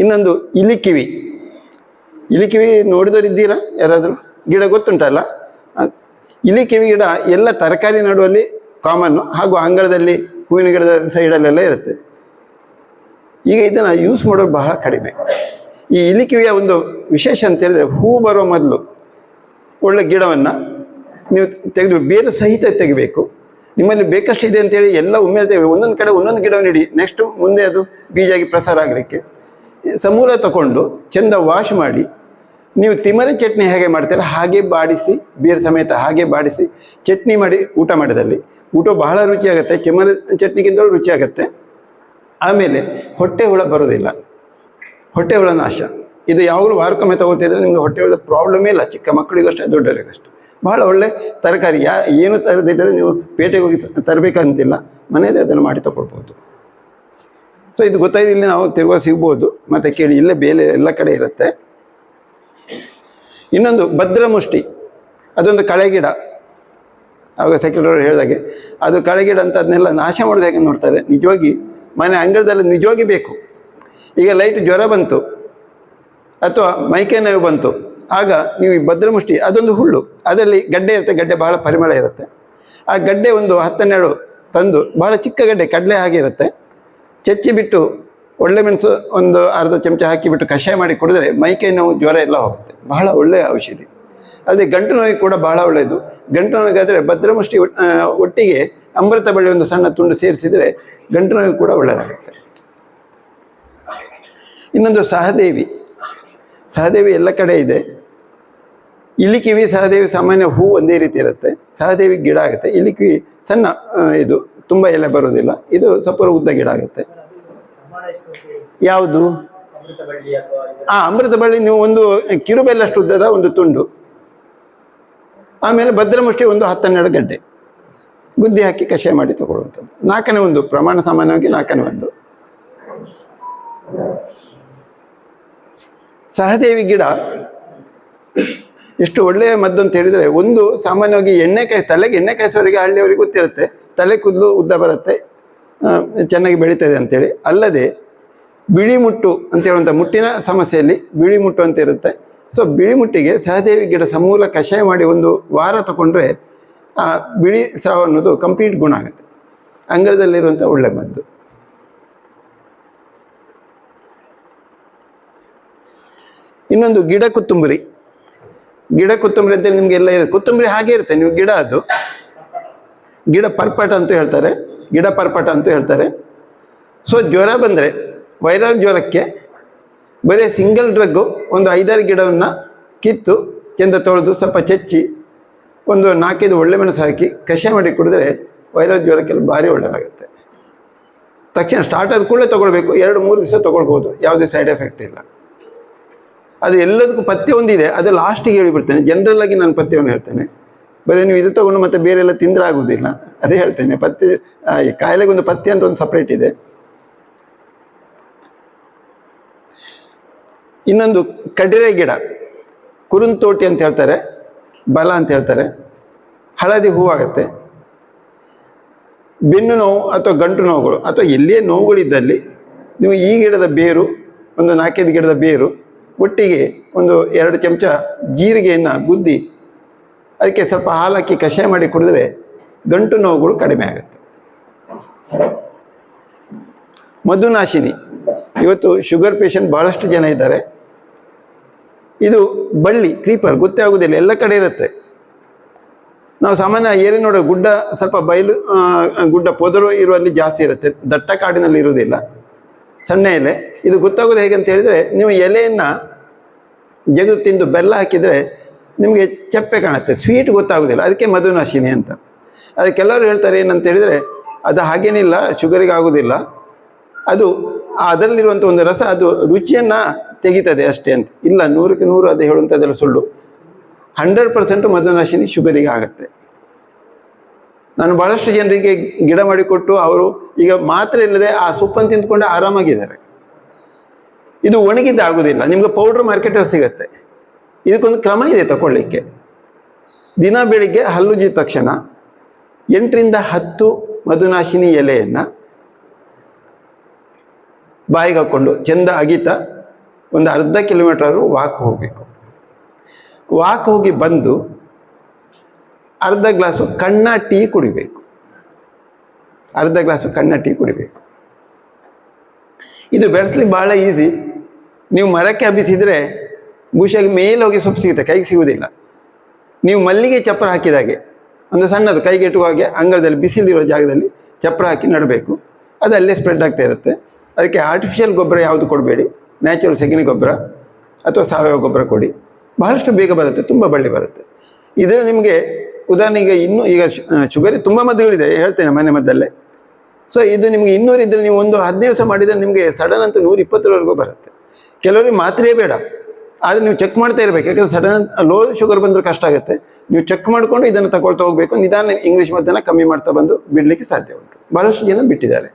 ಇನ್ನೊಂದು ಇಲಿಕಿವಿ ಇಲಿಕಿವಿ ನೋಡಿದವರು ಇದ್ದೀರಾ? ಯಾರಾದರೂ? ಗಿಡ ಗೊತ್ತುಂಟಲ್ಲ ಇಲಿ ಇಲಿಕಿವಿ ಗಿಡ ಎಲ್ಲ ತರಕಾರಿ ನಡುವಲ್ಲಿ ಕಾಮನ್ನು ಹಾಗೂ ಅಂಗಳದಲ್ಲಿ ಹೂವಿನ ಗಿಡದ ಸೈಡಲ್ಲೆಲ್ಲ ಇರುತ್ತೆ. ಈಗ ಇದನ್ನು ಯೂಸ್ ಮಾಡೋದು ಬಹಳ ಕಡಿಮೆ. ಈ ಇಲಿಕಿವಿಯ ಒಂದು ವಿಶೇಷ ಅಂತ ಹೇಳಿದರೆ ಹೂ ಬರೋ ಮೊದಲು ಒಳ್ಳೆ ಗಿಡವನ್ನು ನೀವು ತೆಗೆದು ಬೇರು ಸಹಿತ ತೆಗಿಬೇಕು. ನಿಮ್ಮಲ್ಲಿ ಬೇಕಷ್ಟು ಇದೆ ಅಂತೇಳಿ ಎಲ್ಲ ಒಮ್ಮೆ ಒಂದೊಂದು ಕಡೆ ಒಂದೊಂದು ಗಿಡವನ್ನು ಇಡಿ ನೆಕ್ಸ್ಟ್ ಮುಂದೆ ಅದು ಬೀಜಾಗಿ ಪ್ರಸಾರ ಆಗಲಿಕ್ಕೆ. ಸಮೂಲ ತಗೊಂಡು ಚೆಂದ ವಾಶ್ ಮಾಡಿ, ನೀವು ತಿಮರೆ ಚಟ್ನಿ ಹೇಗೆ ಮಾಡ್ತೀರ ಹಾಗೆ ಬಾಡಿಸಿ, ಬೇರು ಸಮೇತ ಹಾಗೆ ಬಾಡಿಸಿ ಚಟ್ನಿ ಮಾಡಿ ಊಟ ಮಾಡಿದಲ್ಲಿ ಊಟ ಬಹಳ ರುಚಿಯಾಗುತ್ತೆ ತಿಮರೆ ಚಟ್ನಿಗಿಂತಲೂ ರುಚಿಯಾಗುತ್ತೆ. ಆಮೇಲೆ ಹೊಟ್ಟೆ ಹುಳ ಬರೋದಿಲ್ಲ ಹೊಟ್ಟೆ ಹುಳ ನಾಶ. ಇದು ಯಾವಾಗಲೂ ವಾರಕ್ಕೊಮ್ಮೆ ತಗೋತಿದ್ರೆ ನಿಮಗೆ ಹೊಟ್ಟೆ ಹುಳದ ಪ್ರಾಬ್ಲಮೇ ಇಲ್ಲ. ಚಿಕ್ಕ ಮಕ್ಕಳಿಗಷ್ಟೇ, ದೊಡ್ಡವರಿಗಷ್ಟೇ. ಬಹಳ ಒಳ್ಳೆ ತರಕಾರಿ ಯಾ ಏನು ತರದಿದ್ದರೆ ನೀವು ಪೇಟೆಗೆ ಹೋಗಿ ತರಬೇಕಂತಿಲ್ಲ. ಮನೆಯದೇ ಅದನ್ನು ಮಾಡಿ ತಗೊಳ್ಬೋದು ಸೊ ಇದು ಗೊತ್ತಾಯ್ತು, ಇಲ್ಲಿ ನಾವು ತಿರ್ಗಾ ಸಿಗ್ಬೋದು. ಮತ್ತು ಕೇಳಿ, ಇಲ್ಲೇ ಬೇಲೆ ಎಲ್ಲ ಕಡೆ ಇರುತ್ತೆ. ಇನ್ನೊಂದು, ಭದ್ರಮುಷ್ಟಿ. ಅದೊಂದು ಕಳೆಗಿಡ. ಆವಾಗ ಸೆಕ್ರೆಟರಿ ಹೇಳಿದಾಗೆ, ಅದು ಕಳೆಗಿಡ ಅಂತ ಅದನ್ನೆಲ್ಲ ನಾಶ ಮಾಡೋದು ಹೇಗೆ ನೋಡ್ತಾರೆ? ನಿಜವಾಗಿ, ಮನೆ ಅಂಗಳದಲ್ಲಿ ನಿಜವಾಗಿ ಬೇಕು. ಈಗ ಲೈಟ್ ಜ್ವರ ಬಂತು, ಅಥವಾ ಮೈಕೈ ನೋವು ಬಂತು, ಆಗ ನೀವು ಈ ಭದ್ರಮುಷ್ಟಿ, ಅದೊಂದು ಹುಳ್ಳು ಅದರಲ್ಲಿ ಗಡ್ಡೆ ಇರುತ್ತೆ, ಗಡ್ಡೆ ಬಹಳ ಪರಿಮಳ ಇರುತ್ತೆ. ಆ ಗಡ್ಡೆ ಒಂದು ಹತ್ತನ್ನೆರಡು ತಂದು, ಬಹಳ ಚಿಕ್ಕ ಗಡ್ಡೆ, ಕಡಲೆ ಹಾಗೆ ಇರುತ್ತೆ. ಬಿಟ್ಟು ಒಳ್ಳೆ ಮೆಣಸು ಒಂದು ಅರ್ಧ ಚಮಚ ಹಾಕಿಬಿಟ್ಟು ಕಷಾಯ ಮಾಡಿ ಕುಡಿದ್ರೆ ಮೈಕೈ ನೋವು ಜ್ವರ ಎಲ್ಲ ಹೋಗುತ್ತೆ. ಬಹಳ ಒಳ್ಳೆಯ ಔಷಧಿ. ಅದೇ ಗಂಟು ನೋವಿಗೆ ಕೂಡ ಬಹಳ ಒಳ್ಳೆಯದು ಗಂಟು ನೋವಿಗಾದರೆ ಭದ್ರಮುಷ್ಟಿ ಒಟ್- ಒಟ್ಟಿಗೆ ಅಮೃತ ಬಳ್ಳಿ ಒಂದು ಸಣ್ಣ ತುಂಡು ಸೇರಿಸಿದರೆ ಗಂಟು ನೋವಿಗೆ ಕೂಡ ಒಳ್ಳೆಯದಾಗುತ್ತೆ ಇನ್ನೊಂದು ಸಹದೇವಿ. ಸಹದೇವಿ ಎಲ್ಲ ಕಡೆ ಇದೆ. ಇಲಿಕಿವಿ ಸಹದೇವಿ ಸಾಮಾನ್ಯ ಹೂ ಒಂದೇ ರೀತಿ ಇರುತ್ತೆ. ಸಹದೇವಿ ಗಿಡ ಆಗುತ್ತೆ. ಇಲಿಕಿವಿ ಸಣ್ಣ ಇದು. ತುಂಬ ಎಲೆ ಬರೋದಿಲ್ಲ. ಇದು ಸ್ವಲ್ಪ ಉದ್ದ ಗಿಡ ಆಗುತ್ತೆ. ಯಾವುದು? ಆ ಅಮೃತ ಬಳ್ಳಿ ನೀವು ಒಂದು ಕಿರುಬೆಲ್ಲಷ್ಟು ಉದ್ದದ ಒಂದು ತುಂಡು. ಆಮೇಲೆ ಭದ್ರಮುಷ್ಟಿ ಒಂದು ಹತ್ತೆರಡು ಗಡ್ಡೆ. ಗುದ್ದಿ ಹಾಕಿ ಕಷಾಯ ಮಾಡಿ ತಗೊಳ್ಳುವಂಥದ್ದು. ನಾಲ್ಕನೇ ಒಂದು, ಪ್ರಮಾಣ ಸಾಮಾನ್ಯವಾಗಿ ನಾಲ್ಕನೇ ಒಂದು. ಸಹದೇವಿ ಗಿಡ ಎಷ್ಟು ಒಳ್ಳೆಯ ಮದ್ದು ಅಂತ ಹೇಳಿದರೆ ಒಂದು ಸಾಮಾನ್ಯವಾಗಿ ಎಣ್ಣೆಕಾಯಿ, ತಲೆಗೆ ಎಣ್ಣೆ ಕಾಯಿಸೋರಿಗೆ ಹಳ್ಳಿಯವರಿಗೆ ಗೊತ್ತಿರುತ್ತೆ. ತಲೆ ಕೂದಲು ಉದ್ದ ಬರುತ್ತೆ. ಚೆನ್ನಾಗಿ ಬೆಳೀತದೆ ಅಂತೇಳಿ. ಅಲ್ಲದೆ ಬಿಳಿ ಮುಟ್ಟು ಅಂತ ಹೇಳುವಂಥ ಮುಟ್ಟಿನ ಸಮಸ್ಯೆಯಲ್ಲಿ ಬಿಳಿ ಮುಟ್ಟು ಅಂತ ಇರುತ್ತೆ. ಸೊ ಬಿಳಿ ಮುಟ್ಟಿಗೆ ಸಹದೇವಿ ಗಿಡ ಸಮೂಲ ಕಷಾಯ ಮಾಡಿ ಒಂದು ವಾರ ತಗೊಂಡ್ರೆ ಆ ಬಿಳಿ ಸ್ರಾವ ಅನ್ನೋದು ಕಂಪ್ಲೀಟ್ ಗುಣ ಆಗುತ್ತೆ. ಅಂಗಳದಲ್ಲಿರುವಂಥ ಒಳ್ಳೆ ಮದ್ದು. ಇನ್ನೊಂದು ಗಿಡ ಕೊತ್ತಂಬರಿ. ಗಿಡ ಕೊತ್ತಂಬರಿ ಅಂತೇಳಿ ನಿಮಗೆಲ್ಲ ಇದೆ. ಕೊತ್ತಂಬರಿ ಹಾಗೆ ಇರುತ್ತೆ. ನೀವು ಗಿಡ ಅದು. ಗಿಡ ಪರ್ಪಟ ಅಂತೂ ಹೇಳ್ತಾರೆ, ಗಿಡ ಪರ್ಪಟ ಅಂತೂ ಹೇಳ್ತಾರೆ. ಸೊ ಜ್ವರ ಬಂದರೆ ವೈರಲ್ ಜ್ವರಕ್ಕೆ ಬರೀ ಸಿಂಗಲ್ ಡ್ರಗ್ಗು ಒಂದು ಐದಾರು ಗಿಡವನ್ನು ಕಿತ್ತು, ಕೆಂದ ತೊಳೆದು ಸ್ವಲ್ಪ ಚಚ್ಚಿ, ಒಂದು ನಾಲ್ಕೈದು ಒಳ್ಳೆ ಮೆಣಸು ಹಾಕಿ ಕಷಾಯ ಮಾಡಿ ಕುಡಿದ್ರೆ ವೈರಲ್ ಜ್ವರಕ್ಕೆಲ್ಲ ಭಾರಿ ಒಳ್ಳೆಯದಾಗುತ್ತೆ ತಕ್ಷಣ ಸ್ಟಾರ್ಟ್ ಆದ ಕೂಡಲೇ ತೊಗೊಳ್ಬೇಕು, ಎರಡು, ಮೂರು ದಿವಸ ತೊಗೊಳ್ಬೋದು, ಯಾವುದೇ ಸೈಡ್ ಎಫೆಕ್ಟ್ ಇಲ್ಲ. ಅದು ಎಲ್ಲದಕ್ಕೂ ಪಥ್ಯ ಒಂದಿದೆ, ಅದು ಲಾಸ್ಟಿಗೆ ಹೇಳಿಬಿಡ್ತೇನೆ ಜನರಲ್ ಆಗಿ ನಾನು ಪಥ್ಯವನ್ನು ಹೇಳ್ತೇನೆ. ಬರೀ ನೀವು ಇದು ತಗೊಂಡು ಮತ್ತೆ ಬೇರೆ ಎಲ್ಲ ತಿಂದರೆ ಆಗುವುದಿಲ್ಲ ಅದೇ ಹೇಳ್ತೇನೆ, ಪತ್ತೆ ಕಾಯಿಲೆಗೊಂದು ಪತ್ತೆ ಅಂತ ಒಂದು ಸಪ್ರೇಟ್ ಇದೆ. ಇನ್ನೊಂದು ಕಡಿರೆ ಗಿಡ, ಕುರುಂತೋಟಿ ಅಂತ ಹೇಳ್ತಾರೆ, ಬಲ ಅಂತ ಹೇಳ್ತಾರೆ, ಹಳದಿ ಹೂವಾಗತ್ತೆ ಬೆನ್ನು ನೋವು ಅಥವಾ ಗಂಟು ನೋವುಗಳು ಅಥವಾ ಎಲ್ಲಿಯೇ ನೋವುಗಳಿದ್ದಲ್ಲಿ ನೀವು ಈ ಗಿಡದ ಬೇರು, ಒಂದು ನಾಲ್ಕೈದು ಗಿಡದ ಬೇರು, ಒಟ್ಟಿಗೆ ಒಂದು ಎರಡು ಚಮಚ ಜೀರಿಗೆಯನ್ನು ಗುದ್ದಿ ಅದಕ್ಕೆ ಸ್ವಲ್ಪ ಹಾಲು ಹಾಕಿ ಕಷಾಯ ಮಾಡಿ ಕುಡಿದ್ರೆ ಗಂಟು ನೋವುಗಳು ಕಡಿಮೆ ಆಗುತ್ತೆ. ಮಧುನಾಶಿನಿ. ಇವತ್ತು ಶುಗರ್ ಪೇಷಂಟ್ ಭಾಳಷ್ಟು ಜನ ಇದ್ದಾರೆ. ಇದು ಬಳ್ಳಿ, ಕ್ರೀಪರ್ ಗೊತ್ತೇ ಆಗೋದಿಲ್ಲ, ಎಲ್ಲ ಕಡೆ ಇರುತ್ತೆ. ನಾವು ಸಾಮಾನ್ಯ ಏರಿ ನೋಡೋ ಗುಡ್ಡ ಸ್ವಲ್ಪ ಬಯಲು ಗುಡ್ಡ ಪೊದರು ಇರುವಲ್ಲಿ ಜಾಸ್ತಿ ಇರುತ್ತೆ. ದಟ್ಟ ಕಾಡಿನಲ್ಲಿ ಇರುವುದಿಲ್ಲ. ಸಣ್ಣ ಎಲೆ. ಇದು ಗೊತ್ತಾಗೋದು ಹೇಗೆ ಅಂತ ಹೇಳಿದರೆ, ನೀವು ಎಲೆಯನ್ನು ಜಗದು ತಿಂದು ಬೆಲ್ಲ ಹಾಕಿದರೆ ನಿಮಗೆ ಚಪ್ಪೆ ಕಾಣುತ್ತೆ ಸ್ವೀಟ್ ಗೊತ್ತಾಗೋದಿಲ್ಲ. ಅದಕ್ಕೆ ಮಧುನಾಶಿನಿ ಅಂತ. ಅದಕ್ಕೆ ಎಲ್ಲರೂ ಹೇಳ್ತಾರೆ ಏನಂತ ಹೇಳಿದರೆ, ಅದು ಹಾಗೇನಿಲ್ಲ ಶುಗರಿಗೆ ಆಗೋದಿಲ್ಲ. ಅದು ಅದರಲ್ಲಿರುವಂಥ ಒಂದು ರಸ, ಅದು ರುಚಿಯನ್ನು ತೆಗಿತದೆ ಅಷ್ಟೇ ಅಂತ. ಇಲ್ಲ, ನೂರಕ್ಕೆ ನೂರು ಅದು ಹೇಳುವಂಥದ್ದೆಲ್ಲ ಸುಳ್ಳು. ಹಂಡ್ರೆಡ್ ಪರ್ಸೆಂಟು ಮಧುನಾಶಿನಿ ಶುಗರಿಗೆ ಆಗುತ್ತೆ. ನಾನು ಭಾಳಷ್ಟು ಜನರಿಗೆ ಗಿಡ ಮಾಡಿಕೊಟ್ಟು ಅವರು ಈಗ ಮಾತ್ರ ಇಲ್ಲದೆ ಆ ಸೊಪ್ಪನ್ನು ತಿಂದ್ಕೊಂಡು ಆರಾಮಾಗಿದ್ದಾರೆ. ಇದು ಒಣಗಿದ್ದು ಆಗೋದಿಲ್ಲ. ನಿಮಗೆ ಪೌಡ್ರ್ ಮಾರ್ಕೆಟಲ್ಲಿ ಸಿಗುತ್ತೆ. ಇದಕ್ಕೊಂದು ಕ್ರಮ ಇದೆ ತಗೊಳ್ಳಿಕ್ಕೆ ದಿನ ಬೆಳಿಗ್ಗೆ ಹಲ್ಲುಜ್ಜಿದ ತಕ್ಷಣ ಎಂಟರಿಂದ ಹತ್ತು ಮಧುನಾಶಿನಿ ಎಲೆಯನ್ನು ಬಾಯಿಗೆ ಹಾಕ್ಕೊಂಡು ಚೆಂದ ಅಗಿತ ಒಂದು ಅರ್ಧ ಕಿಲೋಮೀಟರ್ ವಾಕ್ ಹೋಗಬೇಕು. ವಾಕ್ ಹೋಗಿ ಬಂದು ಅರ್ಧ ಗ್ಲಾಸು ಕಣ್ಣ ಟೀ ಕುಡಿಬೇಕು. ಅರ್ಧ ಗ್ಲಾಸು ಕಣ್ಣ ಟೀ ಕುಡಿಬೇಕು. ಇದು ಬೆಳೆಸ್ಲಿಕ್ಕೆ ಭಾಳ ಈಸಿ. ನೀವು ಮರಕ್ಕೆ ಹಬ್ಬಿಸಿದರೆ ಬುಷಿಯಾಗಿ ಮೇಲೆ ಹೋಗಿ ಸೊಪ್ಪು ಸಿಗುತ್ತೆ, ಕೈಗೆ ಸಿಗುವುದಿಲ್ಲ. ನೀವು ಮಲ್ಲಿಗೆ ಚಪ್ಪರ ಹಾಕಿದಾಗೆ ಒಂದು ಸಣ್ಣದು ಕೈಗೆ ಇಟ್ಟುವ ಹಾಗೆ ಅಂಗಳದಲ್ಲಿ ಬಿಸಿಲಿರೋ ಜಾಗದಲ್ಲಿ ಚಪ್ಪರ ಹಾಕಿ ನೆಡಬೇಕು. ಅದು ಅಲ್ಲೇ ಸ್ಪ್ರೆಡ್ ಆಗ್ತಾ ಇರುತ್ತೆ. ಅದಕ್ಕೆ ಆರ್ಟಿಫಿಷಿಯಲ್ ಗೊಬ್ಬರ ಯಾವುದು ಕೊಡಬೇಡಿ. ನ್ಯಾಚುರಲ್ ಸೆಗಣಿ ಗೊಬ್ಬರ ಅಥವಾ ಸಾವಯವ ಗೊಬ್ಬರ ಕೊಡಿ. ಬಹಳಷ್ಟು ಬೇಗ ಬರುತ್ತೆ, ತುಂಬ ಬಳ್ಳಿ ಬರುತ್ತೆ. ಇದರ ನಿಮಗೆ ಉದಾಹರಣೆಗೆ ಇನ್ನೂ ಈಗ ಶುಗರ್ ತುಂಬ ಮದ್ದುಗಳಿದೆ, ಹೇಳ್ತೇನೆ ಮನೆ ಮದ್ದಲ್ಲೇ. ಸೊ ಇದು ನಿಮಗೆ ಇನ್ನೂರು ಇದ್ದರೆ ನೀವು ಒಂದು ಹದಿನೈದು ದಿವಸ ಮಾಡಿದರೆ ನಿಮಗೆ ಸಡನ್ ಅಂತ ನೂರ ಇಪ್ಪತ್ತರವರೆಗೂ ಬರುತ್ತೆ. ಕೆಲವರಿಗೆ ಮಾತ್ರೆಯೇ ಬೇಡ. ಆದರೆ ನೀವು ಚೆಕ್ ಮಾಡ್ತಾ ಇರಬೇಕು. ಯಾಕಂದರೆ ಸಡನ್ ಲೋ ಶುಗರ್ ಬಂದರೂ ಕಷ್ಟ ಆಗುತ್ತೆ. ನೀವು ಚೆಕ್ ಮಾಡಿಕೊಂಡು ಇದನ್ನು ತಗೊಳ್ತಾ ಹೋಗಬೇಕು. ನಿಧಾನ ಇಂಗ್ಲೀಷ್ ಮದ್ದನ್ನು ಕಮ್ಮಿ ಮಾಡ್ತಾ ಬಂದು ಬಿಡಲಿಕ್ಕೆ ಸಾಧ್ಯ ಉಂಟು. ಬಹಳಷ್ಟು ಜನ ಬಿಟ್ಟಿದ್ದಾರೆ.